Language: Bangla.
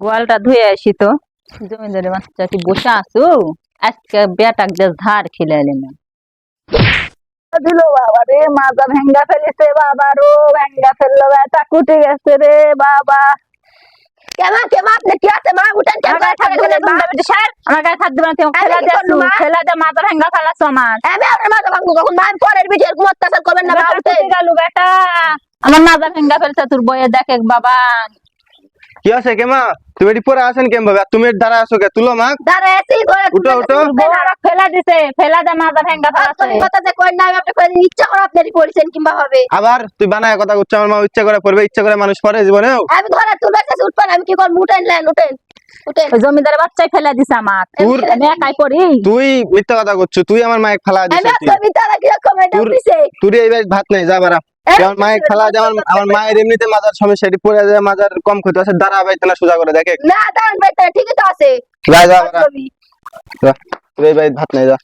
গোয়ালটা ধুয়ে আসি তো। জমিদারি বাচ্চা কি বসে আছো? আজকে বেটাক দেশ ধার খেলে এলি না। দিল বাবা রে মাজা ভেঙ্গা ফেলেছে বাবা রো ভেঙ্গা ফেলল বেটা কুটে গেছে রে বাবা। আপনি কি আছে? মা উঠেন স্যার আমার গায়ে তুমি খেলা? খেলা। দিয়ে মাজা ভেঙ্গা ফেলাছো আমার। আমি আপনার মাথা ভাঙবো কখন? মা আমি পরের ভিডিও এরকম অত্যাচার করবেন না বেটা গেল বেটা। আমার মাজা ভেঙ্গা ফেলছে তোর বইয়ে দেখে বাবা। কি আছে কেমা? তুমি এটি পরে আসেন কেম ভাবে? তুমি দ্বারা আসো কে? তুলো মা আছি উঠো, উঠো। ফেলা দিছে ফেলা মাজা ভেঙ্গা ফেলাছে আপনি কথা যে করেন না আমি আপনি করে ইচ্ছা করে আপনি করেছেন কিংবা হবে। আবার তুই বানায় কথা করছ আমার মা ইচ্ছা করে পড়বে ইচ্ছা করে মানুষ পড়ে জীবনেও। আমি ঘরে তুলবে সে উঠবেন আমি কি করব? উঠেন লেন উঠেন উঠেন। ওই জমিদারের বাচ্চাই ফেলা দিছে আমার আমি একাই পড়ি। তুই মিথ্যা কথা করছ তুই আমার মায়ের আমি দিছিস এটা দিছে। তুই এই বাড়ি ভাত নেই যা বারা আমার মায়ের খেলা যেমন আমার মায়ের এমনিতে মাজার সমস্যা এটি পড়ে যায় মাজার কম ক্ষতি আছে দাঁড়া ভাই না সোজা করে দেখে। না দাঁড়ান ভাই ঠিকই তো আছে। যা যা বাড়ি ভাত নাই যা।